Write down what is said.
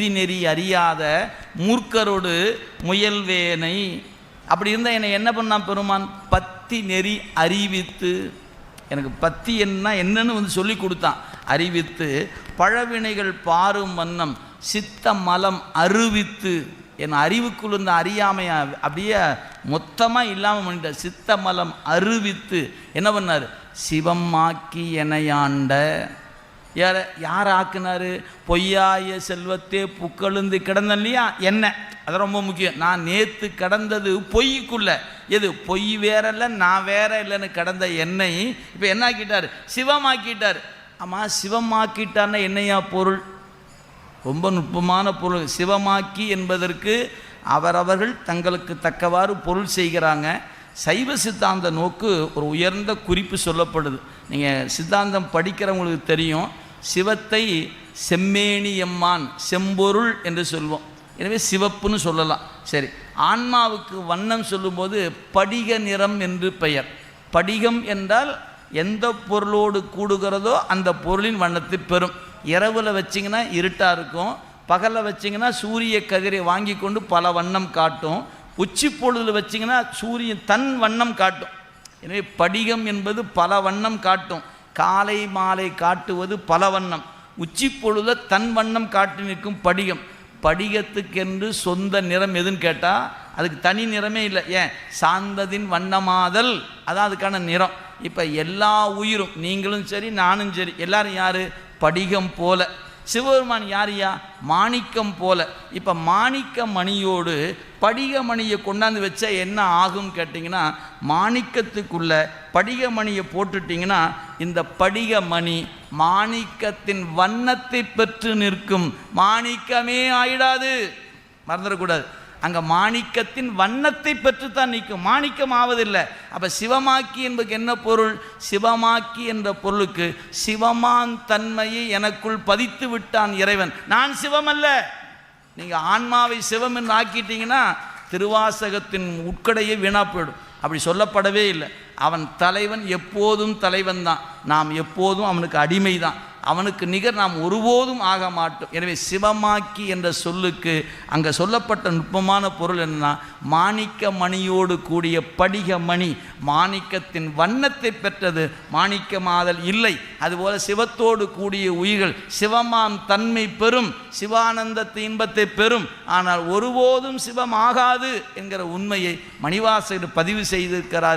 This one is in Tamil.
முத்தி நெறி அறியாத மூர்க்கரோடு முயல்வேனை. அப்படி இருந்தால் என்னை என்ன பண்ணான் பெருமான்? பத்தி நெறி அறிவித்து. எனக்கு பத்தி என்ன என்னன்னு வந்து சொல்லி கொடுத்தான். அறிவித்து பழவினைகள் பாரும் வண்ணம் சித்த மலம் அறிவித்து என் அறிவுக்குள் இருந்த அறியாமையை அப்படியே மொத்தமாக இல்லாமல் பண்ணிட்ட சித்த மலம் அறிவித்து என்ன பண்ணார்? சிவமாக்கி எனையாண்ட யார யார் ஆக்குனாரு? பொய்யாய செல்வத்தே புக்கழுந்து கிடந்த இல்லையா என்ன? அது ரொம்ப முக்கியம். நான் நேற்று கடந்தது பொய்க்குள்ள. எது பொய் வேறல்ல நான் வேற இல்லைன்னு கடந்த என்னை. இப்போ என்ன ஆக்கிட்டார் சிவமாக்கிட்டார். ஆமாம் சிவமாக்கிட்டார்னா என்னையா பொருள்? ரொம்ப நுட்பமான பொருள். சிவமாக்கி என்பதற்கு அவரவர்கள் தங்களுக்கு தக்கவாறு பொருள் செய்கிறாங்க. சைவ சித்தாந்த நோக்கு ஒரு உயர்ந்த குறிப்பு சொல்லப்படுது. நீங்கள் சித்தாந்தம் படிக்கிறவங்களுக்கு தெரியும். சிவத்தை செம்மேனியம்மான் செம்பொருள் என்று சொல்வோம். எனவே சிவப்புன்னு சொல்லலாம். சரி ஆன்மாவுக்கு வண்ணம் சொல்லும்போது படிக நிறம் என்று பெயர். படிகம் என்றால் எந்த பொருளோடு கூடுகிறதோ அந்த பொருளின் வண்ணத்தை பெறும். இரவில் வச்சிங்கன்னா இருட்டாக இருக்கும். பகலில் வச்சிங்கன்னா சூரிய கதிரை வாங்கி கொண்டு பல வண்ணம் காட்டும். உச்சி பொழுதில் வச்சிங்கன்னா சூரியன் தன் வண்ணம் காட்டும். எனவே படிகம் என்பது பல வண்ணம் காட்டும். காலை மாலை காட்டுவது பல வண்ணம் உச்சி பொழுத தன் வண்ணம் காட்டி நிற்கும் படிகம். படிகத்துக்கென்று சொந்த நிறம் எதுன்னு கேட்டால் அதுக்கு தனி நிறமே இல்லை. ஏன்? சார்ந்ததின் வண்ணமாதல். அதான் அதுக்கான நிறம். இப்போ எல்லா உயிரும் நீங்களும் சரி நானும் சரி எல்லாரும் யார்? படிகம் போல. சிவபெருமான் யாரியா? மாணிக்கம் போல. இப்போ மாணிக்க மணியோடு படிக மணியை கொண்டாந்து வச்சா என்ன ஆகும் கேட்டிங்கன்னா மாணிக்கத்துக்குள்ள படிக மணியை போட்டுட்டிங்கன்னா இந்த படிக மணி மாணிக்கத்தின் வண்ணத்தை பெற்று நிற்கும். மாணிக்கமே ஆயிடாது. மறந்துடக்கூடாது. அங்கே மாணிக்கத்தின் வண்ணத்தை பெற்றுத்தான் நிற்கும். மாணிக்கம் ஆவதில்லை. அப்போ சிவமாக்கி என்பதுக்கு என்ன பொருள்? சிவமாக்கி என்ற பொருளுக்கு சிவமான் தன்மையை எனக்குள் பதித்து விட்டான் இறைவன். நான் சிவமல்ல. நீங்கள் ஆன்மாவை சிவம் என்று ஆக்கிட்டீங்கன்னா திருவாசகத்தின் உட்கடையே வீணா போயிடும். அப்படி சொல்லப்படவே இல்லை. அவன் தலைவன் எப்போதும் தலைவன் தான் நாம் எப்போதும் அவனுக்கு அடிமை தான் அவனுக்கு நிகர் நாம் ஒருபோதும் ஆக மாட்டோம். எனவே சிவமாக்கி என்ற சொல்லுக்கு அங்கே சொல்லப்பட்ட நுட்பமான பொருள் என்னன்னா மாணிக்க மணியோடு கூடிய படிக மணி மாணிக்கத்தின் வண்ணத்தை பெற்றது மாணிக்க மாதல் இல்லை. அதுபோல சிவத்தோடு கூடிய உயிர்கள் சிவமாம் தன்மை பெறும் சிவானந்தத்தை இன்பத்தை பெறும். ஆனால் ஒருபோதும் சிவமாகாது என்கிற உண்மையை மணிவாசகர் பதிவு செய்திருக்கிறார்.